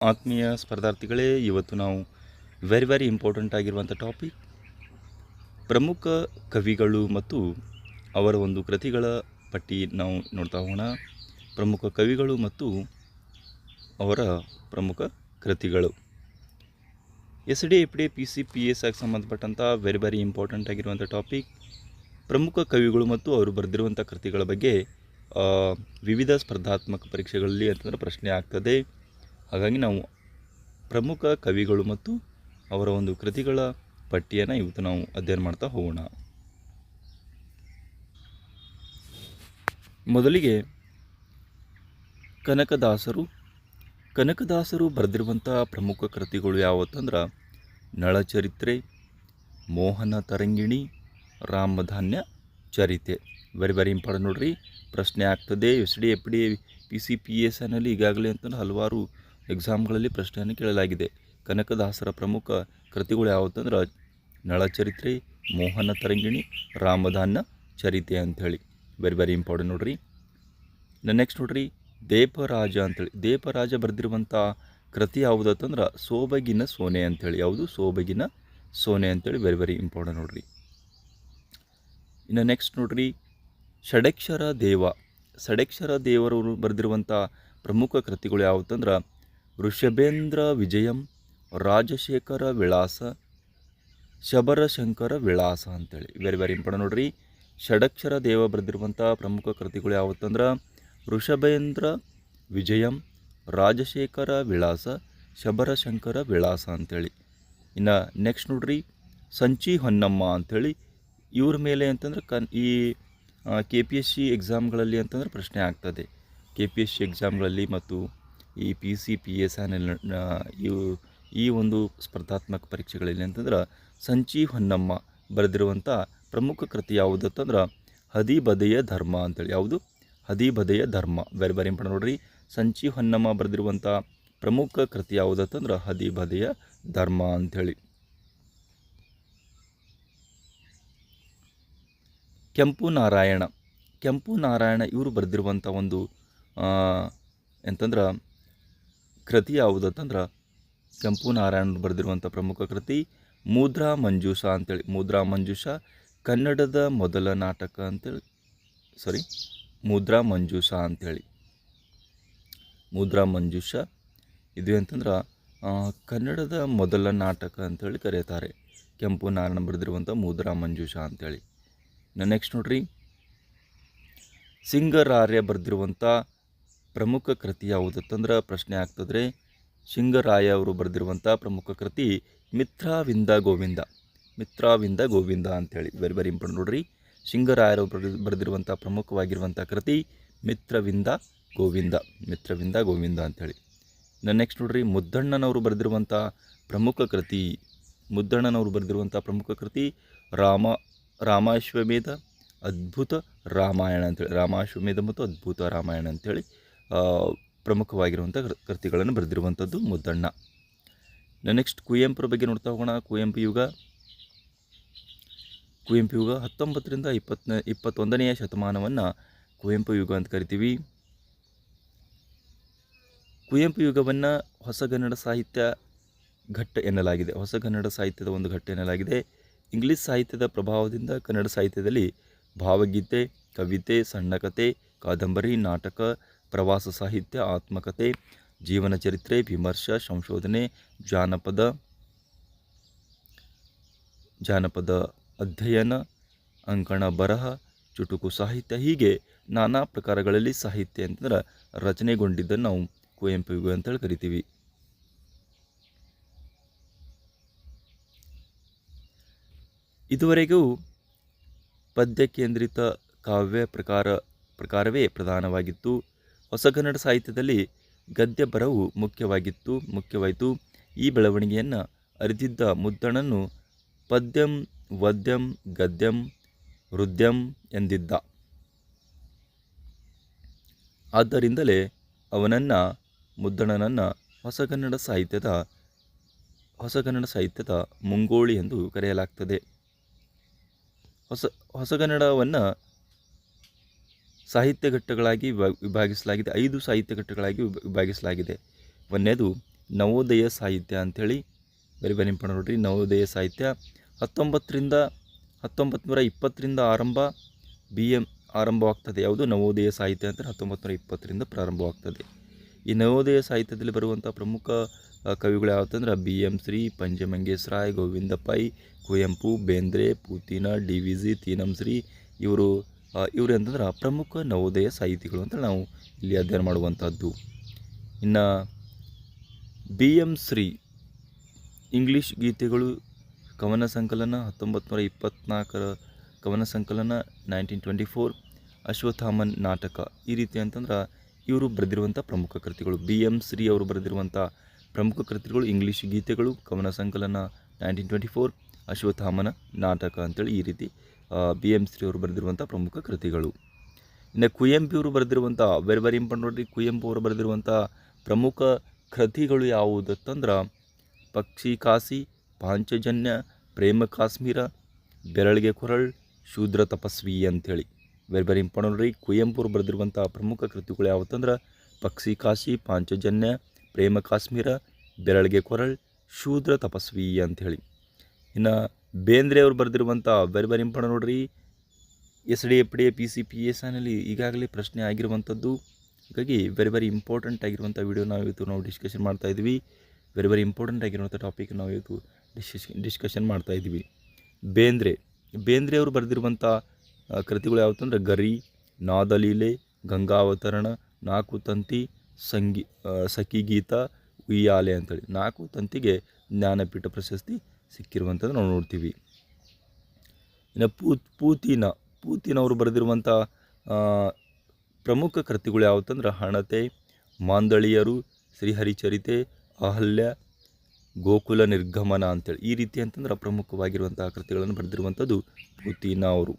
ಆತ್ಮೀಯ ಸ್ಪರ್ಧಾರ್ಥಿಗಳೇ, ಇವತ್ತು ನಾವು ವೆರಿ ವೆರಿ ಇಂಪಾರ್ಟೆಂಟ್ ಆಗಿರುವಂಥ ಟಾಪಿಕ್ ಪ್ರಮುಖ ಕವಿಗಳು ಮತ್ತು ಅವರ ಒಂದು ಕೃತಿಗಳ ಪಟ್ಟಿ ನಾವು ನೋಡ್ತಾ ಹೋಗೋಣ. ಪ್ರಮುಖ ಕವಿಗಳು ಮತ್ತು ಅವರ ಪ್ರಮುಖ ಕೃತಿಗಳು. S D F D P C P S ಆಗಿ ಸಂಬಂಧಪಟ್ಟಂಥ ವೆರಿ ವೆರಿ ಇಂಪಾರ್ಟೆಂಟ್ ಆಗಿರುವಂಥ ಟಾಪಿಕ್ ಪ್ರಮುಖ ಕವಿಗಳು ಮತ್ತು ಅವರು ಬರೆದಿರುವಂಥ ಕೃತಿಗಳ ಬಗ್ಗೆ ವಿವಿಧ ಸ್ಪರ್ಧಾತ್ಮಕ ಪರೀಕ್ಷೆಗಳಲ್ಲಿ ಅಂತಂದರೆ ಪ್ರಶ್ನೆ ಆಗ್ತದೆ. ಹಾಗಾಗಿ ನಾವು ಪ್ರಮುಖ ಕವಿಗಳು ಮತ್ತು ಅವರ ಒಂದು ಕೃತಿಗಳ ಪಟ್ಟಿಯನ್ನು ಇವತ್ತು ನಾವು ಅಧ್ಯಯನ ಮಾಡ್ತಾ ಹೋಗೋಣ. ಮೊದಲಿಗೆ ಕನಕದಾಸರು ಕನಕದಾಸರು ಬರೆದಿರುವಂಥ ಪ್ರಮುಖ ಕೃತಿಗಳು ಯಾವತ್ತಂದ್ರೆ Nalacharitre, Mohana Tarangini, Ramadhanya Charite. Very very important ನೋಡ್ರಿ. ಪ್ರಶ್ನೆ ಆಗ್ತದೆ. S D F D P C P S ಎನ್ನಲ್ಲಿ ಈಗಾಗಲೇ ಅಂತಂದ್ರೆ ಹಲವಾರು ಎಕ್ಸಾಮ್ಗಳಲ್ಲಿ ಪ್ರಶ್ನೆಯನ್ನು ಕೇಳಲಾಗಿದೆ. ಕನಕದಾಸರ ಪ್ರಮುಖ ಕೃತಿಗಳು ಯಾವತ್ತಂದ್ರೆ, ನಳಚರಿತ್ರೆ, ಮೋಹನ ತರಂಗಿಣಿ ರಾಮದಾನ ಚರಿತೆ ಅಂಥೇಳಿ. ವೆರಿ ವೆರಿ ಇಂಪಾರ್ಟೆಂಟ್ ನೋಡ್ರಿ. ನೆಕ್ಸ್ಟ್ ನೋಡ್ರಿ, ದೇಪರಾಜ ಅಂಥೇಳಿ. ದೇಪರಾಜ ಬರೆದಿರುವಂಥ ಕೃತಿ ಯಾವುದಂತಂದ್ರೆ ಸೋಬಗಿನ ಸೋನೆ ಅಂಥೇಳಿ. ಯಾವುದು? ಸೋಬಗಿನ ಸೋನೆ ಅಂತೇಳಿ ವೆರಿ ವೆರಿ ಇಂಪಾರ್ಟೆಂಟ್ ನೋಡ್ರಿ. ಇನ್ನು ನೆಕ್ಸ್ಟ್ ನೋಡ್ರಿ, ಷಡಕ್ಷರ ದೇವ. ಷಡಕ್ಷರ ದೇವರವರು ಬರೆದಿರುವಂಥ ಪ್ರಮುಖ ಕೃತಿಗಳು ಯಾವುದಂದ್ರೆ ವೃಷಭೇಂದ್ರ ವಿಜಯಂ, ರಾಜಶೇಖರ ವಿಳಾಸ ಶಬರಶಂಕರ ವಿಳಾಸ ಅಂತೇಳಿ. ವೆರಿ ವೆರಿ ಇಂಪಾರ್ಟೆಂಟ್ ನೋಡ್ರಿ. ಷಡಕ್ಷರ ದೇವ ಬರೆದಿರುವಂಥ ಪ್ರಮುಖ ಕೃತಿಗಳು ಯಾವತ್ತಂದ್ರೆ? ವೃಷಭೇಂದ್ರ ವಿಜಯಂ, ರಾಜಶೇಖರ ವಿಳಾಸ ಶಬರಶಂಕರ ವಿಳಾಸ ಅಂತೇಳಿ. ಇನ್ನು ನೆಕ್ಸ್ಟ್ ನೋಡ್ರಿ. ಸಂಚಿ ಹೊನ್ನಮ್ಮ ಅಂಥೇಳಿ ಇವ್ರ ಮೇಲೆ ಅಂತಂದ್ರೆ ಕನ್, ಈ ಕೆ ಪಿ ಎಸ್ ಸಿ ಎಕ್ಸಾಮ್ಗಳಲ್ಲಿ ಅಂತಂದ್ರೆ ಪ್ರಶ್ನೆ ಆಗ್ತದೆ. ಕೆ ಪಿ ಎಸ್ ಸಿ ಎಕ್ಸಾಮ್ಗಳಲ್ಲಿ ಮತ್ತು ಈ ಪಿ ಸಿ ಪಿ ಎಸ್ ಇವು, ಈ ಒಂದು ಸ್ಪರ್ಧಾತ್ಮಕ ಪರೀಕ್ಷೆಗಳಲ್ಲಿ ಅಂತಂದ್ರೆ ಸಂಚಿ ಹೊನ್ನಮ್ಮ ಬರೆದಿರುವಂಥ ಪ್ರಮುಖ ಕೃತಿ ಯಾವುದು ಅಂತಂದ್ರೆ ಹದಿಬದೆಯ ಧರ್ಮ ಅಂತೇಳಿ. ಯಾವುದು? ಹದಿಬದೆಯ ಧರ್ಮ. ವೆರಿ ವೆರಿ ಇಂಪಾರ್ಟೆಂಟ್ ನೋಡ್ರಿ? ಸಂಚಿ ಹೊನ್ನಮ್ಮ ಬರೆದಿರುವಂಥ ಪ್ರಮುಖ ಕೃತಿ ಯಾವುದು ಅಂತಂದ್ರೆ ಹದಿಬದೆಯ ಧರ್ಮ ಅಂಥೇಳಿ. ಕೆಂಪು ನಾರಾಯಣ. ಕೆಂಪು ನಾರಾಯಣ ಇವರು ಬರೆದಿರುವಂಥ ಒಂದು ಎಂತಂದ್ರೆ ಕೃತಿ ಯಾವುದಂತಂದ್ರೆ ಕೆಂಪು ನಾರಾಯಣ ಬರೆದಿರುವಂಥ ಪ್ರಮುಖ ಕೃತಿ, ಮುದ್ರಾ ಮಂಜೂಷ ಅಂತೇಳಿ. ಮುದ್ರಾ ಮಂಜೂಷ ಕನ್ನಡದ ಮೊದಲ ನಾಟಕ ಅಂತೇಳಿ. ಸಾರಿ ಮುದ್ರಾ ಮಂಜೂಷ ಅಂಥೇಳಿ ಮುದ್ರಾ ಮಂಜೂಷ ಇದು ಅಂತಂದ್ರೆ ಕನ್ನಡದ ಮೊದಲ ನಾಟಕ ಅಂತೇಳಿ ಕರೀತಾರೆ ಕೆಂಪು ನಾರಾಯಣ ಬರೆದಿರುವಂಥ ಮುದ್ರಾ ಮಂಜೂಷ ಅಂತೇಳಿ. ನೆಕ್ಸ್ಟ್ ನೋಡ್ರಿ. ಸಿಂಗರಾರ್ಯ ಬರೆದಿರುವಂಥ ಪ್ರಮುಖ ಕೃತಿ ಯಾವುದು ಅಂತಂದ್ರೆ ಪ್ರಶ್ನೆ ಆಗ್ತದ್ರೆ ಸಿಂಗರಾಯ ಅವರು ಬರೆದಿರುವಂಥ ಪ್ರಮುಖ ಕೃತಿ ಮಿತ್ರಾವಿಂದ ಗೋವಿಂದ. ಮಿತ್ರಾವಿಂದ ಗೋವಿಂದ ಅಂತೇಳಿ ವೆರಿ ವೆರಿ ಇಂಪಾರ್ಟೆಂಟ್ ನೋಡ್ರಿ. ಸಿಂಗರಾಯರು ಬರೆದು, ಬರೆದಿರುವಂಥ ಪ್ರಮುಖವಾಗಿರುವಂಥ ಕೃತಿ ಮಿತ್ರವಿಂದ ಗೋವಿಂದ ಮಿತ್ರವಿಂದ ಗೋವಿಂದ ಅಂಥೇಳಿ ನೆಕ್ಸ್ಟ್ ನೋಡ್ರಿ, ಮುದ್ದಣ್ಣನವರು ಬರೆದಿರುವಂಥ ಪ್ರಮುಖ ಕೃತಿ, ಮುದ್ದಣ್ಣನವರು ಬರೆದಿರುವಂಥ ಪ್ರಮುಖ ಕೃತಿ ರಾಮ, ರಾಮಾಶ್ವಮೇಧ ಅದ್ಭುತ ರಾಮಾಯಣ ಅಂತೇಳಿ, ರಾಮಾಶ್ವಮೇಧ ಮತ್ತು ಅದ್ಭುತ ರಾಮಾಯಣ ಅಂಥೇಳಿ ಪ್ರಮುಖವಾಗಿರುವಂಥ ಕೃತಿಗಳನ್ನು ಬರೆದಿರುವಂಥದ್ದು ಮುದ್ದಣ್ಣ. ನೆಕ್ಸ್ಟ್ ಕುವೆಂಪುರ ಬಗ್ಗೆ ನೋಡ್ತಾ ಹೋಗೋಣ. ಕುವೆಂಪು ಯುಗ. ಕುವೆಂಪು ಯುಗ ಹತ್ತೊಂಬತ್ತರಿಂದ ಇಪ್ಪತ್ತನೇ ಇಪ್ಪತ್ತೊಂದನೆಯ ಶತಮಾನವನ್ನು ಕುವೆಂಪು ಯುಗ ಅಂತ ಕರಿತೀವಿ. ಕುವೆಂಪು ಯುಗವನ್ನು ಹೊಸಗನ್ನಡ ಸಾಹಿತ್ಯ ಘಟ್ಟ ಎನ್ನಲಾಗಿದೆ. ಹೊಸಗನ್ನಡ ಸಾಹಿತ್ಯದ ಒಂದು ಘಟ್ಟ ಎನ್ನಲಾಗಿದೆ. ಇಂಗ್ಲಿಷ್ ಸಾಹಿತ್ಯದ ಪ್ರಭಾವದಿಂದ ಕನ್ನಡ ಸಾಹಿತ್ಯದಲ್ಲಿ ಭಾವಗೀತೆ, ಕವಿತೆ ಸಣ್ಣ ಕಥೆ ಕಾದಂಬರಿ, ನಾಟಕ ಪ್ರವಾಸ ಸಾಹಿತ್ಯ ಆತ್ಮಕತೆ ಜೀವನ ಚರಿತ್ರೆ, ವಿಮರ್ಶ, ಸಂಶೋಧನೆ, ಜಾನಪದ ಜಾನಪದ ಅಧ್ಯಯನ, ಅಂಕಣ ಬರಹ, ಚುಟುಕು ಸಾಹಿತ್ಯ, ಹೀಗೆ ನಾನಾ ಪ್ರಕಾರಗಳಲ್ಲಿ ಸಾಹಿತ್ಯ ಅಂತಂದ್ರೆ ರಚನೆಗೊಂಡಿದ್ದನ್ನು ನಾವು ಕುವೆಂಪು ಯುಗ ಅಂತೇಳಿ ಕರಿತೀವಿ. ಇದುವರೆಗೂ ಪದ್ಯ ಕೇಂದ್ರಿತ ಕಾವ್ಯ ಪ್ರಕಾರ ಪ್ರಕಾರವೇ ಪ್ರಧಾನವಾಗಿತ್ತು. ಹೊಸಗನ್ನಡ ಸಾಹಿತ್ಯದಲ್ಲಿ ಗದ್ಯ ಬರವು ಮುಖ್ಯವಾಗಿತ್ತು, ಮುಖ್ಯವಾಯಿತು. ಈ ಬೆಳವಣಿಗೆಯನ್ನು ಅರಿತಿದ್ದ ಮುದ್ದಣನು ಪದ್ಯಂ, ವದ್ಯಂ, ಗದ್ಯಂ ಹೃದ್ಯಂ ಎಂದಿದ್ದ. ಆದ್ದರಿಂದಲೇ ಅವನನ್ನು ಮುದ್ದಣನನ್ನು ಹೊಸಗನ್ನಡ ಸಾಹಿತ್ಯದ ಹೊಸಗನ್ನಡ ಸಾಹಿತ್ಯದ ಮುಂಗೋಳಿ ಎಂದು ಕರೆಯಲಾಗ್ತದೆ. ಹೊಸ ಹೊಸಗನ್ನಡವನ್ನು ಸಾಹಿತ್ಯ ಘಟ್ಟಗಳಾಗಿ ವಿಭಾ- ವಿಭಾಗಿಸಲಾಗಿದೆ. ಐದು ಸಾಹಿತ್ಯ ಘಟ್ಟಗಳಾಗಿ ವಿಭ- ವಿಭಾಗಿಸಲಾಗಿದೆ. ಒಂದನೇದು ನವೋದಯ ಸಾಹಿತ್ಯ ಅಂಥೇಳಿ ವೆರಿ ವೆರಿ ಇಂಪಾರ್ಟೆಂಟ್ ನೋಡ್ರಿ. ನವೋದಯ ಸಾಹಿತ್ಯ ಹತ್ತೊಂಬತ್ತರಿಂದ ಹತ್ತೊಂಬತ್ತು ನೂರ ಇಪ್ಪತ್ತರಿಂದ ಆರಂಭ ಬಿ ಎಂ ಆರಂಭವಾಗ್ತದೆ. ಯಾವುದು? ನವೋದಯ ಸಾಹಿತ್ಯ ಅಂತ ಹತ್ತೊಂಬತ್ತು ನೂರ ಇಪ್ಪತ್ತರಿಂದ ಪ್ರಾರಂಭವಾಗ್ತದೆ. ಈ ನವೋದಯ ಸಾಹಿತ್ಯದಲ್ಲಿ ಬರುವಂಥ ಪ್ರಮುಖ ಕವಿಗಳು ಯಾವತ್ತಂದ್ರೆ B M Shri Panje Mangesh Rao Govinda Pai Kuvempu Bendre Pu Ti Na D V G Tee Nam Shree ಇವರು ಆ, ಇವರು ಅಂತಂದ್ರೆ ಪ್ರಮುಖ ನವೋದಯ ಸಾಹಿತಿಗಳು ಅಂತ ನಾವು ಇಲ್ಲಿ ಅಧ್ಯಯನ ಮಾಡುವಂಥದ್ದು. ಇನ್ನು ಬಿ ಎಂ ಶ್ರೀ ಇಂಗ್ಲೀಷ್ ಗೀತೆಗಳು ಕವನ ಸಂಕಲನ ಹತ್ತೊಂಬತ್ತು ನೂರ ಇಪ್ಪತ್ತ್ನಾಲ್ಕರ ಕವನ ಸಂಕಲನ ನೈನ್ಟೀನ್ ಟ್ವೆಂಟಿ ಫೋರ್ ಅಶ್ವತ್ಥಾಮನ್ ನಾಟಕ ಈ ರೀತಿ ಅಂತಂದ್ರೆ ಇವರು ಬರೆದಿರುವಂಥ ಪ್ರಮುಖ ಕೃತಿಗಳು. ಬಿ ಎಂ ಶ್ರೀ ಅವರು ಬರೆದಿರುವಂಥ ಪ್ರಮುಖ ಕೃತಿಗಳು ಇಂಗ್ಲೀಷ್ ಗೀತೆಗಳು, ಕವನ ಸಂಕಲನ ನೈನ್ಟೀನ್ ಟ್ವೆಂಟಿ ಫೋರ್ ಅಶ್ವಥಾಮನ ನಾಟಕ ಅಂತೇಳಿ ಈ ರೀತಿ ಬಿ ಎಂ ಶ್ರೀ ಅವರು ಬರೆದಿರುವಂಥ ಪ್ರಮುಖ ಕೃತಿಗಳು. ಇನ್ನು ಕುವೆಂಪಿಯವರು ಬರೆದಿರುವಂಥ ವೆರಿ ವೆರಿ ಇಂಪಾರ್ಟೆಂಟ್ ನೋಡ್ರಿ, ಕುವೆಂಪು ಅವರು ಬರೆದಿರುವಂಥ ಪ್ರಮುಖ ಕೃತಿಗಳು ಯಾವುದತ್ತಂದ್ರೆ ಪಕ್ಷಿ ಕಾಸಿ, ಪಾಂಚಜನ್ಯ, ಪ್ರೇಮ ಕಾಶ್ಮೀರ, ಬೆರಳಿಗೆ ಕೊರಳ್, ಶೂದ್ರ ತಪಸ್ವಿ ಅಂಥೇಳಿ. ವೆರಿ ವೆರಿ ಇಂಪಾರ್ಟೆಂಟ್ ನೋಡಿರಿ, ಕುವೆಂಪು ಅವರು ಬರೆದಿರುವಂಥ ಪ್ರಮುಖ ಕೃತಿಗಳು ಯಾವತ್ತಂದ್ರೆ ಪಕ್ಷಿ ಕಾಶಿ, ಪಾಂಚಜನ್ಯ, ಪ್ರೇಮ ಕಾಶ್ಮೀರ, ಬೆರಳಿಗೆ ಕೊರಳ್, ಶೂದ್ರ ತಪಸ್ವಿ ಅಂಥೇಳಿ. ಇನ್ನು ಬೇಂದ್ರೆ ಅವರು ಬರೆದಿರುವಂಥ ವೆರಿ ವೆರಿ ಇಂಪಾರ್ಟೆಂಟ್ ನೋಡ್ರಿ. S D F D A, P C P S ಐನಲ್ಲಿ ಈಗಾಗಲೇ ಪ್ರಶ್ನೆ ಆಗಿರುವಂಥದ್ದು. ಹಾಗಾಗಿ ವೆರಿ ವೆರಿ ಇಂಪಾರ್ಟೆಂಟ್ ಆಗಿರುವಂಥ ವಿಡಿಯೋ ನಾವು ಇವತ್ತು ನಾವು ಡಿಸ್ಕಷನ್ ಮಾಡ್ತಾ ಇದ್ವಿ. ವೆರಿ ವೆರಿ ಇಂಪಾರ್ಟೆಂಟ್ ಆಗಿರುವಂಥ ಟಾಪಿಕ್ ನಾವು ಇವತ್ತು ಡಿಸ್ಕಷ್, ಡಿಸ್ಕಷನ್ ಮಾಡ್ತಾ ಇದ್ವಿ. ಬೇಂದ್ರೆ ಬೇಂದ್ರೆ ಅವರು ಬರೆದಿರುವಂಥ ಕೃತಿಗಳು ಯಾವತ್ತಂದ್ರೆ ಗರಿ, ನಾದಲೀಲೆ, ಗಂಗಾವತರಣ ನಾಲ್ಕು ತಂತಿ, ಸಂಗೀ ಸಖಿ ಗೀತ, ಉಯ್ಯಾಲೆ ಅಂತೇಳಿ. ನಾಲ್ಕು ತಂತಿಗೆ ಜ್ಞಾನಪೀಠ ಪ್ರಶಸ್ತಿ ಸಿಕ್ಕಿರುವಂಥದ್ದು ನಾವು ನೋಡ್ತೀವಿ. ಇನ್ನು ಪೂ ಪೂತಿನ ಪೂತಿನವರು ಬರೆದಿರುವಂಥ ಪ್ರಮುಖ ಕೃತಿಗಳು ಯಾವತ್ತಂದ್ರೆ ಹಣತೆ, ಮಾಂದಳಿಯರು, ಶ್ರೀಹರಿಚರಿತೆ, ಅಹಲ್ಯ, ಗೋಕುಲ ನಿರ್ಗಮನ ಅಂತೇಳಿ. ಈ ರೀತಿ ಅಂತಂದ್ರೆ ಪ್ರಮುಖವಾಗಿರುವಂಥ ಕೃತಿಗಳನ್ನು ಬರೆದಿರುವಂಥದ್ದು ಪೂತಿನ ಅವರು.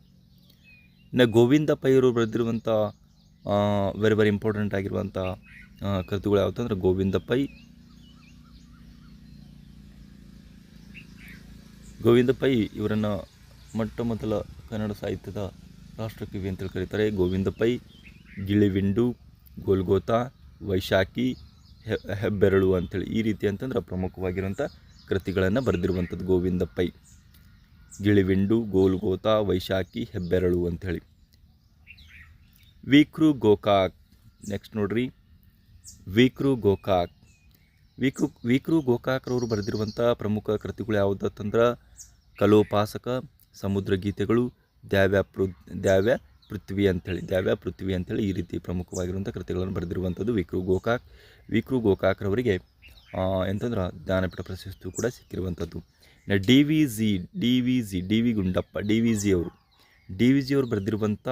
ಇನ್ನು ಗೋವಿಂದ ಪೈರು ಬರೆದಿರುವಂಥ ವೆರಿ ವೆರಿ ಇಂಪಾರ್ಟೆಂಟ್ ಆಗಿರುವಂಥ ಕೃತಿಗಳು ಯಾವತ್ತಂದ್ರೆ ಗೋವಿಂದ ಪೈ ಗೋವಿಂದ ಪೈ ಇವರನ್ನು ಮೊಟ್ಟ ಮೊದಲ ಕನ್ನಡ ಸಾಹಿತ್ಯದ ರಾಷ್ಟ್ರಕವಿ ಅಂತೇಳಿ ಕರೀತಾರೆ. ಗೋವಿಂದ ಪೈ ಗಿಳಿವಿಂಡು, ಗೋಲ್ಗೋತಾ, ವೈಶಾಖಿ ಹೆಬ್ಬೆರಳು ಅಂಥೇಳಿ ಈ ರೀತಿ ಅಂತಂದ್ರೆ ಪ್ರಮುಖವಾಗಿರುವಂಥ ಕೃತಿಗಳನ್ನು ಬರೆದಿರುವಂಥದ್ದು ಗೋವಿಂದ ಪೈ ಗಿಳಿವಿಂಡು, ಗೋಲ್ಗೋತಾ, ವೈಶಾಖಿ, ಹೆಬ್ಬೆರಳು ಅಂಥೇಳಿ ವೀಕ್ರು ಗೋಕಾಕ್, ನೆಕ್ಸ್ಟ್ ನೋಡ್ರಿ. ವೀಕ್ರು ಗೋಕಾಕ್ ವಿಕ್ರು ವಿಕ್ರು ಗೋಕಾಕ್ರವರು ಬರೆದಿರುವಂಥ ಪ್ರಮುಖ ಕೃತಿಗಳು ಯಾವುದಂತಂದ್ರೆ ಕಲೋಪಾಸಕ ಸಮುದ್ರ ಗೀತೆಗಳು ದ್ಯಾವ್ಯ ಪೃ, ದ್ಯಾವ್ಯ ಪೃಥ್ವಿ ಅಂಥೇಳಿ, ದ್ಯಾವ್ಯ ಪೃಥ್ವಿ ಅಂಥೇಳಿ ಈ ರೀತಿ ಪ್ರಮುಖವಾಗಿರುವಂಥ ಕೃತಿಗಳನ್ನು ಬರೆದಿರುವಂಥದ್ದು ವಿಕ್ರು ಗೋಕಾಕ್, ವಿಕ್ರು ಗೋಕಾಕ್ರವರಿಗೆ ಎಂತಂದ್ರೆ ಜ್ಞಾನಪೀಠ ಪ್ರಶಸ್ತಿಯು ಕೂಡ ಸಿಕ್ಕಿರುವಂಥದ್ದು. D V G D V G D V Gundappa, D V G ಅವರು, ಡಿ ವಿ ಜಿ ಅವರು ಬರೆದಿರುವಂಥ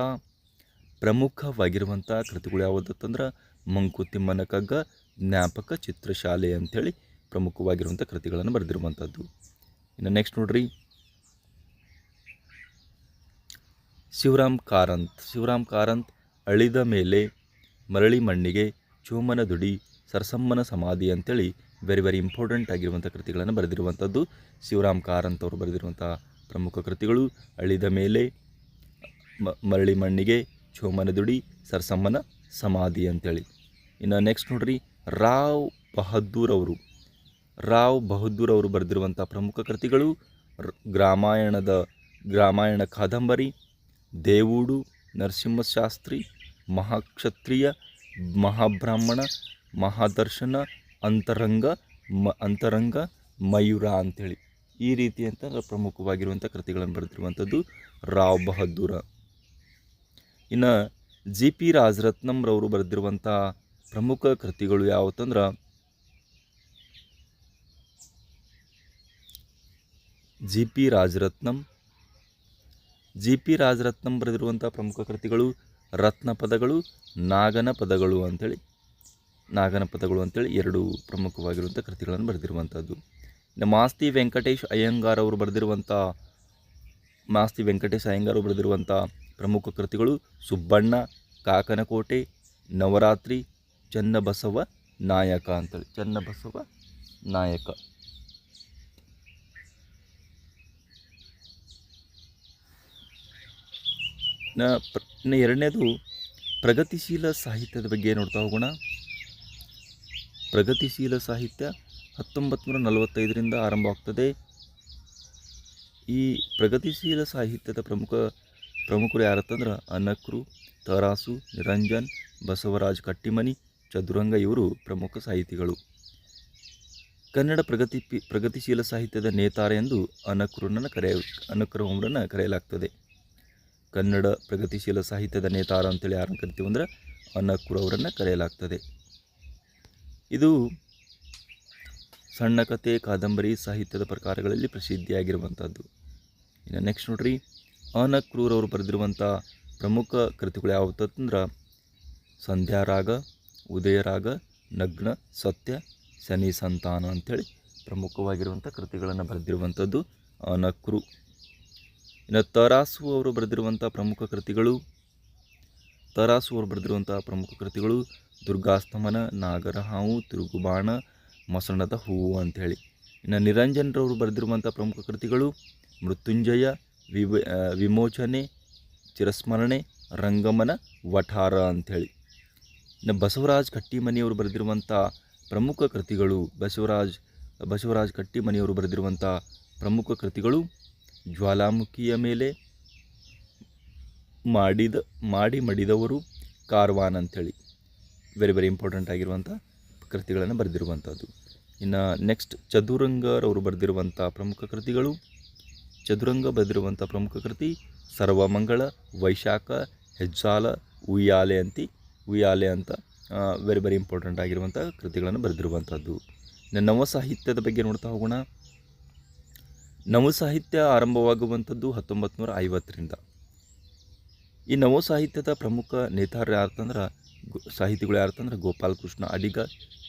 ಪ್ರಮುಖವಾಗಿರುವಂಥ ಕೃತಿಗಳು ಯಾವುದಂತಂದ್ರೆ ಮಂಕುತಿಮ್ಮನ ಕಗ್ಗ ಜ್ಞಾಪಕ ಚಿತ್ರಶಾಲೆ ಅಂಥೇಳಿ ಪ್ರಮುಖವಾಗಿರುವಂಥ ಕೃತಿಗಳನ್ನು ಬರೆದಿರುವಂಥದ್ದು. ಇನ್ನು ನೆಕ್ಸ್ಟ್ ನೋಡ್ರಿ. ಶಿವರಾಮ್ ಕಾರಂತ್. ಶಿವರಾಮ್ ಕಾರಂತ್ ಅಳಿದ ಮೇಲೆ ಮರಳಿ ಮಣ್ಣಿಗೆ ಚೋಮನ ದುಡಿ, ಸರಸಮ್ಮನ ಸಮಾಧಿ ಅಂಥೇಳಿ ವೆರಿ ವೆರಿ ಇಂಪಾರ್ಟೆಂಟ್ ಆಗಿರುವಂಥ ಕೃತಿಗಳನ್ನು ಬರೆದಿರುವಂಥದ್ದು. ಶಿವರಾಮ್ ಕಾರಂತ್ ಅವರು ಬರೆದಿರುವಂಥ ಪ್ರಮುಖ ಕೃತಿಗಳು ಅಳಿದ ಮೇಲೆ ಮರಳಿ ಮಣ್ಣಿಗೆ ಚೋಮನ ದುಡಿ, ಸರಸಮ್ಮನ ಸಮಾಧಿ ಅಂಥೇಳಿ. ಇನ್ನು ನೆಕ್ಸ್ಟ್ ನೋಡ್ರಿ. ರಾವ್ ಬಹದ್ದೂರ್ ಅವರು. ರಾವ್ ಬಹದ್ದೂರ್ ಅವರು ಬರೆದಿರುವಂಥ ಪ್ರಮುಖ ಕೃತಿಗಳು ರಾಮಾಯಣದ, ರಾಮಾಯಣ ಕಾದಂಬರಿ, ದೇವೂಡು, ನರಸಿಂಹಶಾಸ್ತ್ರಿ, ಮಹಾಕ್ಷತ್ರಿಯ, ಮಹಾಬ್ರಾಹ್ಮಣ, ಮಹಾದರ್ಶನ, ಅಂತರಂಗ, ಮ, ಅಂತರಂಗ, ಮಯೂರ ಅಂಥೇಳಿ. ಈ ರೀತಿ ಅಂತ ಪ್ರಮುಖವಾಗಿರುವಂಥ ಕೃತಿಗಳನ್ನು ಬರೆದಿರುವಂಥದ್ದು ರಾವ್ ಬಹದ್ದೂರ. ಇನ್ನು ಜಿ ಪಿ ರಾಜರತ್ನಂರವರು ಬರೆದಿರುವಂಥ ಪ್ರಮುಖ ಕೃತಿಗಳು ಯಾವತ್ತಂದ್ರೆ G P Rajaratnam. G P Rajaratnam ಬರೆದಿರುವಂಥ ಪ್ರಮುಖ ಕೃತಿಗಳು ರತ್ನ ಪದಗಳು, ನಾಗನ ಪದಗಳು ಅಂಥೇಳಿ ನಾಗನ ಪದಗಳು ಅಂತೇಳಿ ಎರಡು ಪ್ರಮುಖವಾಗಿರುವಂಥ ಕೃತಿಗಳನ್ನು ಬರೆದಿರುವಂಥದ್ದು. ಮಾಸ್ತಿ ವೆಂಕಟೇಶ್ ಅಯ್ಯಂಗಾರ್ ಅವರು ಬರೆದಿರುವಂಥ ಮಾಸ್ತಿ ವೆಂಕಟೇಶ್ ಅಯ್ಯಂಗಾರ್ ಅವರು ಬರೆದಿರುವಂಥ ಪ್ರಮುಖ ಕೃತಿಗಳು ಸುಬ್ಬಣ್ಣ, ಕಾಕನಕೋಟೆ, ನವರಾತ್ರಿ ಚನ್ನಬಸವ ನಾಯಕ ಅಂತೇಳಿ. ಚನ್ನಬಸವ ನಾಯಕ. ಇನ್ನು ಎರಡನೇದು ಪ್ರಗತಿಶೀಲ ಸಾಹಿತ್ಯದ ಬಗ್ಗೆ ನೋಡ್ತಾ ಹೋಗೋಣ. ಪ್ರಗತಿಶೀಲ ಸಾಹಿತ್ಯ ಹತ್ತೊಂಬತ್ತು ನೂರ ನಲವತ್ತೈದರಿಂದ ಆರಂಭವಾಗ್ತದೆ ಈ ಪ್ರಗತಿಶೀಲ ಸಾಹಿತ್ಯದ ಪ್ರಮುಖ, ಪ್ರಮುಖರು ಯಾರತ್ತಂದ್ರೆ ಅನಕ್ರು, ತರಾಸು, ನಿರಂಜನ್, ಬಸವರಾಜ್ ಕಟ್ಟಿಮನಿ ಚದುರಂಗ ಇವರು ಪ್ರಮುಖ ಸಾಹಿತಿಗಳು. ಕನ್ನಡ ಪ್ರಗತಿ ಪ್ರಗತಿಶೀಲ ಸಾಹಿತ್ಯದ ನೇತಾರ ಎಂದು ಅನಕ್ರೂರನ್ನು ಕರೆಯ ಅನಕ್ರಮರನ್ನು ಕರೆಯಲಾಗ್ತದೆ. ಕನ್ನಡ ಪ್ರಗತಿಶೀಲ ಸಾಹಿತ್ಯದ ನೇತಾರ ಅಂತೇಳಿ ಯಾರನ್ನು ಕರಿತೀವಿ ಅಂದ್ರೆ ಅನಕ್ರು ಅವರನ್ನು ಕರೆಯಲಾಗ್ತದೆ. ಇದು ಸಣ್ಣ ಕಥೆ ಕಾದಂಬರಿ ಸಾಹಿತ್ಯದ ಪ್ರಕಾರಗಳಲ್ಲಿ ಪ್ರಸಿದ್ಧಿಯಾಗಿರುವಂಥದ್ದು. ಇನ್ನು ನೆಕ್ಸ್ಟ್ ನೋಡ್ರಿ ಅನಕ್ರೂರವರು ಬರೆದಿರುವಂಥ ಪ್ರಮುಖ ಕೃತಿಗಳು ಯಾವತ್ತಂದ್ರೆ ಸಂಧ್ಯಾರಾಗ ಉದಯರಾಗ, ನಗ್ನ, ಸತ್ಯ, ಶನಿ ಸಂತಾನ ಅಂಥೇಳಿ ಪ್ರಮುಖವಾಗಿರುವಂಥ ಕೃತಿಗಳನ್ನು ಬರೆದಿರುವಂಥದ್ದು ಅನಕ್ರು ಇನ್ನು ತರಾಸು ಅವರು ಬರೆದಿರುವಂಥ ಪ್ರಮುಖ ಕೃತಿಗಳು, ತರಾಸು ಅವರು ಬರೆದಿರುವಂಥ ಪ್ರಮುಖ ಕೃತಿಗಳು ದುರ್ಗಾಸ್ತಮನ ನಾಗರ ಹಾವು ತಿರುಗುಬಾಣ, ಮಸಣದ ಹೂವು ಅಂಥೇಳಿ ಇನ್ನು ನಿರಂಜನರವರು ಬರೆದಿರುವಂಥ ಪ್ರಮುಖ ಕೃತಿಗಳು ಮೃತ್ಯುಂಜಯ ವಿಮೋಚನೆ, ಚಿರಸ್ಮರಣೆ, ರಂಗಮನ, ವಠಾರ ಅಂಥೇಳಿ ಇನ್ನು ಬಸವರಾಜ್ ಕಟ್ಟಿಮನಿಯವರು ಬರೆದಿರುವಂಥ ಪ್ರಮುಖ ಕೃತಿಗಳು ಬಸವರಾಜ್ ಬಸವರಾಜ್ ಕಟ್ಟಿಮನಿಯವರು ಬರೆದಿರುವಂಥ ಪ್ರಮುಖ ಕೃತಿಗಳು ಜ್ವಾಲಾಮುಖಿಯ ಮೇಲೆ ಮಾಡಿದ, ಮಾಡಿ ಮಡಿದವರು ಕಾರ್ವಾನ್ ಅಂಥೇಳಿ. ವೆರಿ ವೆರಿ ಇಂಪಾರ್ಟೆಂಟ್ ಆಗಿರುವಂಥ ಕೃತಿಗಳನ್ನು ಬರೆದಿರುವಂಥದ್ದು. ಇನ್ನು ನೆಕ್ಸ್ಟ್ ಚದುರಂಗರವರು ಬರೆದಿರುವಂಥ ಪ್ರಮುಖ ಕೃತಿಗಳು, ಚದುರಂಗ ಬರೆದಿರುವಂಥ ಪ್ರಮುಖ ಕೃತಿ ಸರ್ವಮಂಗಳ, ವೈಶಾಖ, ಹೆಜ್ಜಾಲ, ಉಯ್ಯಾಲೆ ಅಂತಿ ಉಯ್ಯಾಲೆ ಅಂತ ವೆರಿ ವೆರಿ ಇಂಪಾರ್ಟೆಂಟ್ ಆಗಿರುವಂಥ ಕೃತಿಗಳನ್ನು ಬರೆದಿರುವಂಥದ್ದು ನವ ಸಾಹಿತ್ಯದ ಬಗ್ಗೆ ನೋಡ್ತಾ ಹೋಗೋಣ. ನವ ಸಾಹಿತ್ಯ ಆರಂಭವಾಗುವಂಥದ್ದು ಹತ್ತೊಂಬತ್ತು ನೂರ ಐವತ್ತರಿಂದ. ಈ ನವ ಸಾಹಿತ್ಯದ ಪ್ರಮುಖ ನೇತಾರರು ಯಾರ್ತಂದ್ರೆ, ಗೊ- ಸಾಹಿತಿಗಳು ಯಾರ್ತಂದ್ರೆ Gopal Krishna Adiga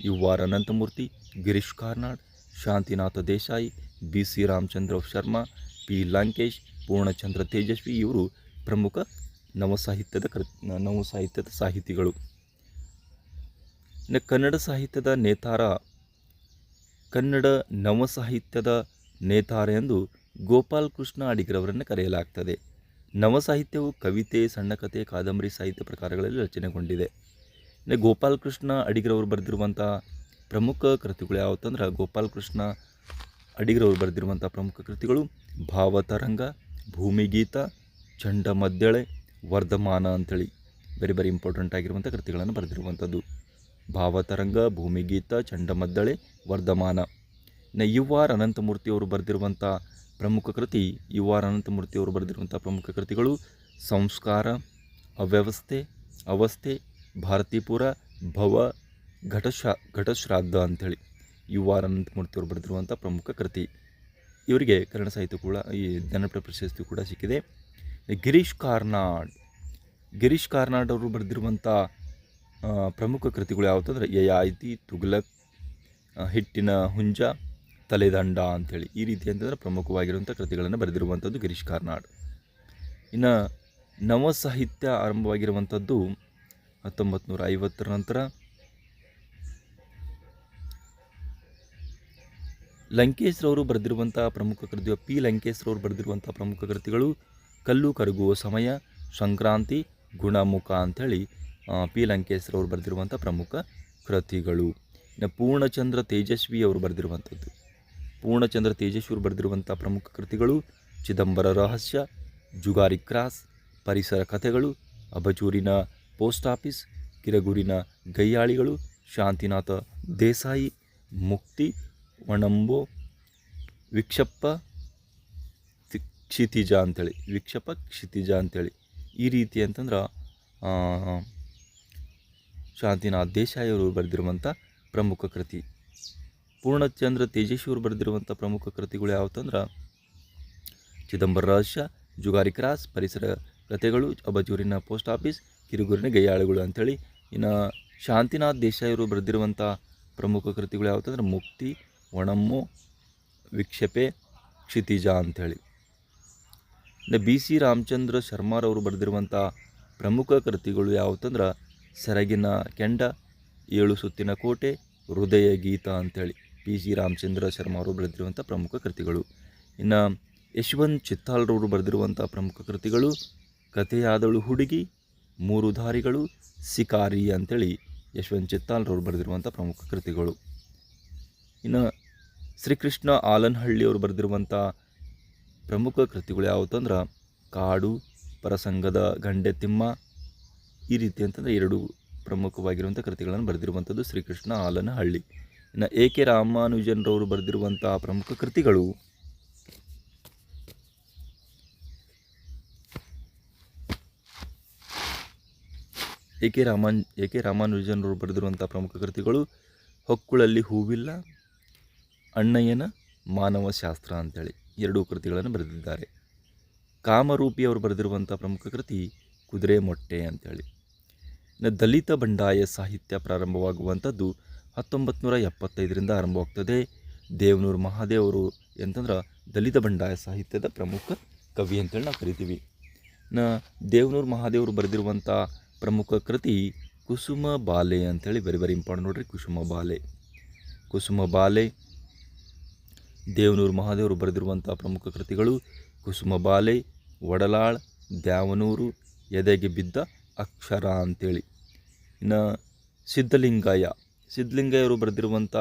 U R Ananthamurthy, Girish Karnad, Shantinatha Desai, B C Ramachandra Sharma P Lankesh Poornachandra Tejaswi ಇವರು ಪ್ರಮುಖ ನವ ಸಾಹಿತ್ಯದ ಕೃ ನವ ಸಾಹಿತ್ಯದ ಸಾಹಿತಿಗಳು ಕನ್ನಡ ಸಾಹಿತ್ಯದ ನೇತಾರ, ಕನ್ನಡ ನವ ಸಾಹಿತ್ಯದ ನೇತಾರ ಎಂದು ಗೋಪಾಲ್ ಕೃಷ್ಣ ಅಡಿಗರವರನ್ನು ಕರೆಯಲಾಗ್ತದೆ. ನವ ಸಾಹಿತ್ಯವು ಕವಿತೆ ಸಣ್ಣ ಕಥೆ ಕಾದಂಬರಿ ಸಾಹಿತ್ಯ ಪ್ರಕಾರಗಳಲ್ಲಿ ರಚನೆಗೊಂಡಿದೆ. ಇನ್ನು ಗೋಪಾಲ್ ಕೃಷ್ಣ ಅಡಿಗರವರು ಬರೆದಿರುವಂಥ ಪ್ರಮುಖ ಕೃತಿಗಳು ಯಾವತ್ತಂದ್ರೆ ಗೋಪಾಲ್ ಕೃಷ್ಣ ಅಡಿಗರವರು ಬರೆದಿರುವಂಥ ಪ್ರಮುಖ ಕೃತಿಗಳು ಭಾವತರಂಗ ಭೂಮಿಗೀತ ಚಂಡಮದ್ದಳೆ ವರ್ಧಮಾನ ಅಂಥೇಳಿ ವೆರಿ ವೆರಿ ಇಂಪಾರ್ಟೆಂಟ್ ಆಗಿರುವಂಥ ಕೃತಿಗಳನ್ನು ಬರೆದಿರುವಂಥದ್ದು ಭಾವತರಂಗ, ಭೂಮಿಗೀತ, ಚಂಡಮದ್ದಳೆ, ವರ್ಧಮಾನ. ಇನ್ನು ಯು ಆರ್ ಅನಂತಮೂರ್ತಿಯವರು ಬರೆದಿರುವಂಥ ಪ್ರಮುಖ ಕೃತಿ ಯು ಆರ್ ಅನಂತಮೂರ್ತಿಯವರು ಬರೆದಿರುವಂಥ ಪ್ರಮುಖ ಕೃತಿಗಳು ಸಂಸ್ಕಾರ, ಅವ್ಯವಸ್ಥೆ, ಅವಸ್ಥೆ, ಭಾರತೀಪುರ, ಭವ ಘಟಶ್ರಾ ಘಟಶ್ರಾದ್ದ ಅಂಥೇಳಿ ಯು ಆರ್ ಅನಂತಮೂರ್ತಿಯವರು ಬರೆದಿರುವಂಥ ಪ್ರಮುಖ ಕೃತಿ. ಇವರಿಗೆ ಕನ್ನಡ ಸಾಹಿತ್ಯ ಕೂಡ ಈ ಜ್ಞಾನಪೀಠ ಪ್ರಶಸ್ತಿ ಕೂಡ ಸಿಕ್ಕಿದೆ. ಗಿರೀಶ್ ಕಾರ್ನಾಡ್. ಗಿರೀಶ್ ಕಾರ್ನಾಡ್ ಅವರು ಬರೆದಿರುವಂಥ ಪ್ರಮುಖ ಕೃತಿಗಳು ಯಾವುದಂದ್ರೆ ಯಯಾಯಿತಿ ತುಗ್ಲಕ್ ಹಿಟ್ಟಿನ ಹುಂಜ, ತಲೆದಂಡ ಅಂಥೇಳಿ. ಈ ರೀತಿ ಅಂತಂದ್ರೆ ಪ್ರಮುಖವಾಗಿರುವಂಥ ಕೃತಿಗಳನ್ನು ಬರೆದಿರುವಂಥದ್ದು ಗಿರೀಶ್ ಕಾರ್ನಾಡ್. ಇನ್ನು ನವ ಸಾಹಿತ್ಯ ಆರಂಭವಾಗಿರುವಂಥದ್ದು ಹತ್ತೊಂಬತ್ತು ನೂರ ಐವತ್ತರ ನಂತರ. ಲಂಕೇಶ್ರವರು ಬರೆದಿರುವಂಥ ಪ್ರಮುಖ ಕೃತಿ ಪಿ ಲಂಕೇಶ್ರವರು ಬರೆದಿರುವಂಥ ಪ್ರಮುಖ ಕೃತಿಗಳು ಕಲ್ಲು ಕರಗುವ ಸಮಯ, ಸಂಕ್ರಾಂತಿ, ಗುಣಮುಖ ಅಂಥೇಳಿ ಪಿ. ಲಂಕೇಶ್ರವರು ಬರೆದಿರುವಂಥ ಪ್ರಮುಖ ಕೃತಿಗಳು. ಇನ್ನು ಪೂರ್ಣಚಂದ್ರ ತೇಜಸ್ವಿ ಅವರು ಬರೆದಿರುವಂಥದ್ದು. ಪೂರ್ಣಚಂದ್ರ ತೇಜಸ್ವಿ ಅವರು ಬರೆದಿರುವಂಥ ಪ್ರಮುಖ ಕೃತಿಗಳು ಚಿದಂಬರ ರಹಸ್ಯ, ಜುಗಾರಿ ಕ್ರಾಸ್, ಪರಿಸರ ಕಥೆಗಳು, ಅಬಚೂರಿನ ಪೋಸ್ಟ್ ಆಫೀಸ್, ಕಿರಗೂರಿನ ಗಯ್ಯಾಳಿಗಳು ಶಾಂತಿನಾಥ ದೇಸಾಯಿ, ಮುಕ್ತಿ, ಒಣಂಬೋ, ವಿಕ್ಷಪ್ಪ ಕ್ಷಿತಿಜ ಅಂಥೇಳಿ, ವಿಕ್ಷಪ ಕ್ಷಿತಿಜ ಅಂಥೇಳಿ. ಈ ರೀತಿ ಅಂತಂದ್ರೆ ಶಾಂತಿನಾಥ್ ದೇಸಾಯಿ ಅವರು ಬರೆದಿರುವಂಥ ಪ್ರಮುಖ ಕೃತಿ. ಪೂರ್ಣಚಂದ್ರ ತೇಜಸ್ವಿ ಅವರು ಬರೆದಿರುವಂಥ ಪ್ರಮುಖ ಕೃತಿಗಳು ಯಾವತ್ತಂದ್ರೆ ಚಿದಂಬರ ರಹಸ್ಯ, ಜುಗಾರಿ ಕ್ರಾಸ್, ಪರಿಸರ ಕಥೆಗಳು ಅಬಜೂರಿನ ಪೋಸ್ಟ್ ಆಫೀಸ್, ಕಿರುಗೂರಿನ ಗೈಯಾಳುಗಳು ಅಂಥೇಳಿ. ಇನ್ನು ಶಾಂತಿನಾಥ್ ದೇಸಾಯಿ ಅವರು ಬರೆದಿರುವಂಥ ಪ್ರಮುಖ ಕೃತಿಗಳು ಯಾವತ್ತಂದ್ರೆ ಮುಕ್ತಿ ಒಣಮ್ಮು ವಿಕ್ಷೇಪೆ, ಕ್ಷಿತಿಜ ಅಂಥೇಳಿ. ಬಿ ಸಿ ರಾಮಚಂದ್ರ ಶರ್ಮಾರವರು ಬರೆದಿರುವಂಥ ಪ್ರಮುಖ ಕೃತಿಗಳು ಯಾವತ್ತಂದ್ರೆ ಸೆರಗಿನ ಕೆಂಡ, ಏಳು ಸುತ್ತಿನ ಕೋಟೆ, ಹೃದಯ ಗೀತ ಅಂಥೇಳಿ ಪಿ ಸಿ ರಾಮಚಂದ್ರ ಶರ್ಮಾರವರು ಬರೆದಿರುವಂಥ ಪ್ರಮುಖ ಕೃತಿಗಳು. ಇನ್ನು ಯಶವಂತ್ ಚಿತ್ತಾಲ್ರವರು ಬರೆದಿರುವಂಥ ಪ್ರಮುಖ ಕೃತಿಗಳು, ಕಥೆಯಾದಳು ಹುಡುಗಿ, ಮೂರು ದಾರಿಗಳು ಸಿಕಾರಿ ಅಂಥೇಳಿ ಯಶವಂತ್ ಚಿತ್ತಾಲ್ರವರು ಬರೆದಿರುವಂಥ ಪ್ರಮುಖ ಕೃತಿಗಳು. ಇನ್ನು ಶ್ರೀಕೃಷ್ಣ ಆಲನಹಳ್ಳಿಯವರು ಬರೆದಿರುವಂಥ ಪ್ರಮುಖ ಕೃತಿಗಳು ಯಾವುದಂದ್ರೆ ಕಾಡು, ಪರಸಂಗದ, ಗಂಡೆ, ತಿಮ್ಮ ಈ ರೀತಿ ಅಂತಂದರೆ ಎರಡು ಪ್ರಮುಖವಾಗಿರುವಂಥ ಕೃತಿಗಳನ್ನು ಬರೆದಿರುವಂಥದ್ದು ಶ್ರೀಕೃಷ್ಣ ಆಲನಹಳ್ಳಿ ಇನ್ನು ಎ ಕೆ ರಾಮಾನುಜನ್ರವರು ಬರೆದಿರುವಂಥ ಪ್ರಮುಖ ಕೃತಿಗಳು A K Raman, A K ರಾಮಾನುಜನ್ರವರು ಬರೆದಿರುವಂಥ ಪ್ರಮುಖ ಕೃತಿಗಳು ಹೊಕ್ಕುಳಲ್ಲಿ ಹೂವಿಲ್ಲ, ಅಣ್ಣಯ್ಯನ ಮಾನವಶಾಸ್ತ್ರ ಅಂತೇಳಿ. ಎರಡೂ ಕೃತಿಗಳನ್ನು ಬರೆದಿದ್ದಾರೆ. ಕಾಮರೂಪಿ ಅವರು ಬರೆದಿರುವಂಥ ಪ್ರಮುಖ ಕೃತಿ ಕುದುರೆ ಮೊಟ್ಟೆ ಅಂತೇಳಿ. ಇನ್ನು ದಲಿತ ಬಂಡಾಯ ಸಾಹಿತ್ಯ ಪ್ರಾರಂಭವಾಗುವಂಥದ್ದು ಹತ್ತೊಂಬತ್ತು ನೂರ ಎಪ್ಪತ್ತೈದರಿಂದ ಆರಂಭವಾಗ್ತದೆ. ದೇವನೂರು ಮಹಾದೇವರು ಅಂತಂದ್ರೆ ದಲಿತ ಬಂಡಾಯ ಸಾಹಿತ್ಯದ ಪ್ರಮುಖ ಕವಿ ಅಂತೇಳಿ ನಾವು ಕರಿತೀವಿ. ನ ದೇವನೂರು ಮಹಾದೇವರು ಬರೆದಿರುವಂಥ ಪ್ರಮುಖ ಕೃತಿ ಕುಸುಮ ಬಾಲೆ ಅಂತೇಳಿ ವೆರಿ ವೆರಿ ಇಂಪಾರ್ಟೆಂಟ್ ನೋಡ್ರಿ ಕುಸುಮ ಬಾಲೆ. ಕುಸುಮ ಬಾಲೆ ದೇವನೂರು ಮಹಾದೇವರು ಬರೆದಿರುವಂಥ ಪ್ರಮುಖ ಕೃತಿಗಳು ಕುಸುಮ ಬಾಲೆ ಒಡಲಾಳ್ ದ್ಯಾವನೂರು, ಎದೆಗೆ ಬಿದ್ದ ಅಕ್ಷರ ಅಂತೇಳಿ. ಇನ್ನು ಸಿದ್ಧಲಿಂಗಯ್ಯ. ಸಿದ್ಧಲಿಂಗಯ್ಯವರು ಬರೆದಿರುವಂಥ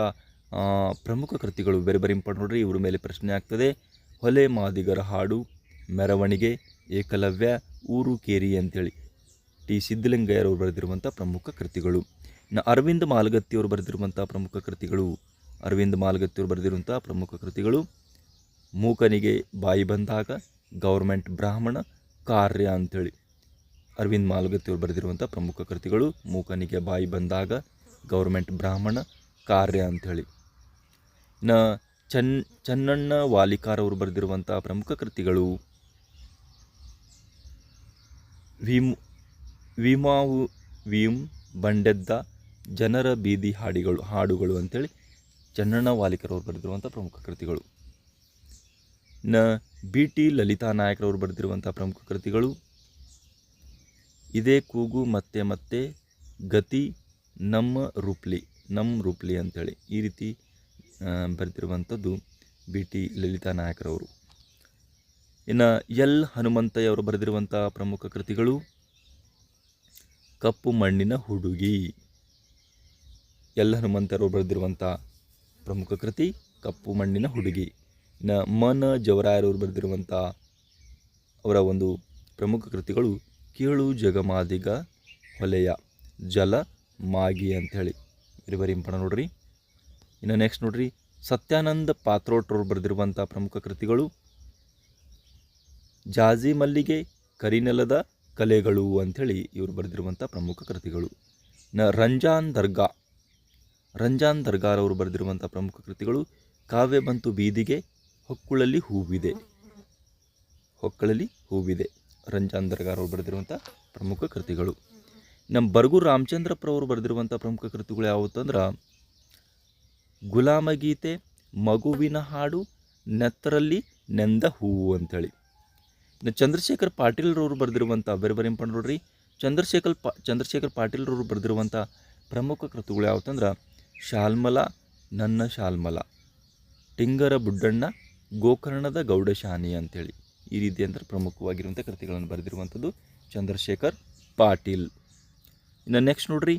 ಪ್ರಮುಖ ಕೃತಿಗಳು ಬೇರೆ ಬೇರೆ ಇಂಪಾರ್ಟ್ ನೋಡ್ರಿ, ಇವರ ಮೇಲೆ ಪ್ರಶ್ನೆ ಆಗ್ತದೆ. ಹೊಲೆ ಮಾದಿಗರ ಹಾಡು, ಮೆರವಣಿಗೆ, ಏಕಲವ್ಯ ಊರು ಕೇರಿ ಅಂತೇಳಿ. ಟಿ. ಸಿದ್ಧಲಿಂಗಯ್ಯರವರು ಬರೆದಿರುವಂಥ ಪ್ರಮುಖ ಕೃತಿಗಳು. ಇನ್ನು ಅರವಿಂದ ಮಾಲಗತ್ತಿಯವರು ಬರೆದಿರುವಂಥ ಪ್ರಮುಖ ಕೃತಿಗಳು ಅರವಿಂದ್ ಮಾಲಗತ್ತಿಯವರು ಬರೆದಿರುವಂಥ ಪ್ರಮುಖ ಕೃತಿಗಳು. ಮೂಕನಿಗೆ ಬಾಯಿ ಬಂದಾಗ ಗೌರ್ಮೆಂಟ್ ಬ್ರಾಹ್ಮಣ ಕಾರ್ಯ ಅಂಥೇಳಿ ಅರವಿಂದ್ ಮಾಲಗತ್ತಿಯವರು ಬರೆದಿರುವಂಥ ಪ್ರಮುಖ ಕೃತಿಗಳು. ಮೂಕನಿಗೆ ಬಾಯಿ ಬಂದಾಗ ಗೌರ್ಮೆಂಟ್ ಬ್ರಾಹ್ಮಣ ಕಾರ್ಯ ಅಂಥೇಳಿ. ನ ಚನ್ ಚನ್ನಣ್ಣ ವಾಲಿಕಾರವರು ಬರೆದಿರುವಂಥ ಪ್ರಮುಖ ಕೃತಿಗಳು. ವಿಮ್ ವಿಮಾವು ವಿಮ್ ಬಂಡೆದ್ದ ಜನರ ಬೀದಿ ಹಾಡಿಗಳು ಹಾಡುಗಳು ಅಂಥೇಳಿ ಚನ್ನಣ್ಣ ವಾಲಿಕರವರು ಬರೆದಿರುವಂಥ ಪ್ರಮುಖ ಕೃತಿಗಳು. ಇನ್ನು ಬಿ ಟಿ ಲಲಿತಾ ನಾಯಕರವರು ಬರೆದಿರುವಂಥ ಪ್ರಮುಖ ಕೃತಿಗಳು. ಇದೇ ಕೂಗು ಮತ್ತೆ ಮತ್ತೆ ಗತಿ ನಮ್ಮ ರೂಪ್ಲಿ ನಮ್ಮ ರೂಪ್ಲಿ ಅಂಥೇಳಿ ಈ ರೀತಿ ಬರೆದಿರುವಂಥದ್ದು ಬಿ ಟಿ ಲಲಿತಾ ನಾಯಕರವರು. ಇನ್ನು ಎಲ್ ಹನುಮಂತಯ್ಯವರು ಬರೆದಿರುವಂಥ ಪ್ರಮುಖ ಕೃತಿಗಳು. ಕಪ್ಪು ಮಣ್ಣಿನ ಹುಡುಗಿ. ಎಲ್ ಹನುಮಂತರವರು ಬರೆದಿರುವಂಥ ಪ್ರಮುಖ ಕೃತಿ, ಕಪ್ಪು ಮಣ್ಣಿನ ಹುಡುಗಿ. ನ ಮನ ಜವರಾಯರವರು ಬರೆದಿರುವಂಥ ಅವರ ಒಂದು ಪ್ರಮುಖ ಕೃತಿಗಳು ಕೇಳು ಜಗಮಾದಿಗ ಹೊಲೆಯ ಜಲ ಮಾಗಿ ಅಂಥೇಳಿ. ವೆರಿ ಇಂಪಾರ್ಟೆಂಟ್ ನೋಡ್ರಿ. ಇನ್ನು ನೆಕ್ಸ್ಟ್ ನೋಡ್ರಿ, ಸತ್ಯಾನಂದ ಪಾತ್ರೋಟ್ರವ್ರು ಬರೆದಿರುವಂಥ ಪ್ರಮುಖ ಕೃತಿಗಳು ಜಾಜಿ ಮಲ್ಲಿಗೆ ಕರಿನೆಲದ ಕಲೆಗಳು ಅಂಥೇಳಿ ಇವರು ಬರೆದಿರುವಂಥ ಪ್ರಮುಖ ಕೃತಿಗಳು. ನ ರಂಜಾನ್ ದರ್ಗಾ ರಂಜಾನ್ ದರ್ಗಾರವರು ಬರೆದಿರುವಂಥ ಪ್ರಮುಖ ಕೃತಿಗಳು ಕಾವ್ಯ ಬಂತು ಬೀದಿಗೆ, ಹೊಕ್ಕುಳಲ್ಲಿ ಹೂವಿದೆ. ಹೊಕ್ಕಳಲ್ಲಿ ಹೂವಿದೆ. ರಂಜಾನ್ ದರ್ಗಾರವರು ಬರೆದಿರುವಂಥ ಪ್ರಮುಖ ಕೃತಿಗಳು. ನಮ್ಮ ಬರ್ಗು ರಾಮಚಂದ್ರಪ್ಪ ಅವರು ಬರೆದಿರುವಂಥ ಪ್ರಮುಖ ಕೃತಿಗಳು ಯಾವುದಂದ್ರೆ ಗುಲಾಮಗೀತೆ ಮಗುವಿನ ಹಾಡು, ನೆತ್ತರಲ್ಲಿ ನೆಂದ ಹೂವು ಅಂಥೇಳಿ ಚಂದ್ರಶೇಖರ್ ಪಾಟೀಲ್ರವರು ಬರೆದಿರುವಂಥ ಬೇರೆ ಬೇರೆ ಏನು ನೋಡ್ರಿ, ಚಂದ್ರಶೇಖರ್ ಪಾ, ಚಂದ್ರಶೇಖರ್ ಪಾಟೀಲ್ರವರು ಬರೆದಿರುವಂಥ ಪ್ರಮುಖ ಕೃತಿಗಳು ಯಾವುದಂದ್ರೆ ಶಾಲ್ಮಲ, ನನ್ನ ಶಾಲ್ಮಲ. ಟಿಂಗರ ಬುಡ್ಡಣ್ಣ, ಗೋಕರ್ಣದ ಗೌಡಶಾನಿ ಅಂಥೇಳಿ ಈ ರೀತಿ ಅಂತ ಪ್ರಮುಖವಾಗಿರುವಂಥ ಕೃತಿಗಳನ್ನು ಬರೆದಿರುವಂಥದ್ದು ಚಂದ್ರಶೇಖರ್ ಪಾಟೀಲ್. ಇನ್ನು ನೆಕ್ಸ್ಟ್ ನೋಡ್ರಿ.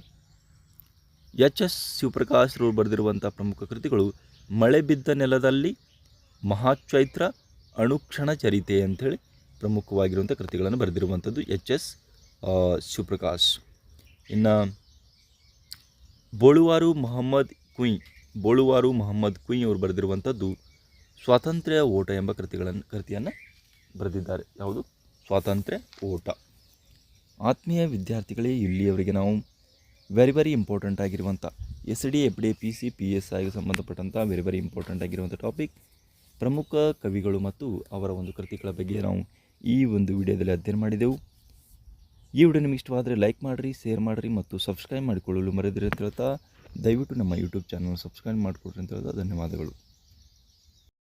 ಎಚ್ ಎಸ್ ಶಿವಪ್ರಕಾಶ್ರವರು ಬರೆದಿರುವಂಥ ಪ್ರಮುಖ ಕೃತಿಗಳು ಮಳೆ ಬಿದ್ದ ನೆಲದಲ್ಲಿ ಮಹಾಚೈತ್ರ ಅಣುಕ್ಷಣ ಚರಿತೆ ಅಂಥೇಳಿ ಪ್ರಮುಖವಾಗಿರುವಂಥ ಕೃತಿಗಳನ್ನು ಬರೆದಿರುವಂಥದ್ದು ಎಚ್ ಎಸ್ ಶಿವಪ್ರಕಾಶ್. ಇನ್ನು ಬೋಳುವಾರು ಮೊಹಮ್ಮದ್ ಕುಯ್, ಬೋಳುವಾರು ಮೊಹಮ್ಮದ್ ಕುಯ್ ಅವರು ಬರೆದಿರುವಂಥದ್ದು ಸ್ವಾತಂತ್ರ್ಯ ಓಟ ಎಂಬ ಕೃತಿಗಳನ್ನು ಕೃತಿಯನ್ನು ಬರೆದಿದ್ದಾರೆ. ಯಾವುದು? ಸ್ವಾತಂತ್ರ್ಯ ಓಟ. ಆತ್ಮೀಯ ವಿದ್ಯಾರ್ಥಿಗಳೇ, ಇಲ್ಲಿಯವರೆಗೆ ನಾವು ವೆರಿ ವೆರಿ ಇಂಪಾರ್ಟೆಂಟ್ ಆಗಿರುವಂಥ S D, F D, P C, P S ಐಗೆ ಸಂಬಂಧಪಟ್ಟಂಥ ವೆರಿ ವೆರಿ ಇಂಪಾರ್ಟೆಂಟ್ ಆಗಿರುವಂಥ ಟಾಪಿಕ್ ಪ್ರಮುಖ ಕವಿಗಳು ಮತ್ತು ಅವರ ಒಂದು ಕೃತಿಗಳ ಬಗ್ಗೆ ನಾವು ಈ ಒಂದು ವಿಡಿಯೋದಲ್ಲಿ ಅಧ್ಯಯನ ಮಾಡಿದೆವು. ಈ ವಿಡಿಯೋ ನಿಮಗೆ ಇಷ್ಟವಾದರೆ ಲೈಕ್ ಮಾಡಿರಿ ಶೇರ್ ಮಾಡಿರಿ ಮತ್ತು ಸಬ್ಸ್ಕ್ರೈಬ್ ಮಾಡಿಕೊಳ್ಳಲು ಮರೆದಿರಿ ಅಂತ ಹೇಳ್ತಾ, ದಯವಿಟ್ಟು ನಮ್ಮ ಯೂಟ್ಯೂಬ್ ಚಾನಲ್ ಸಬ್ಸ್ಕ್ರೈಬ್ ಮಾಡಿಕೊಡ್ರಿ ಅಂತ ಹೇಳ್ತಾ ಧನ್ಯವಾದಗಳು.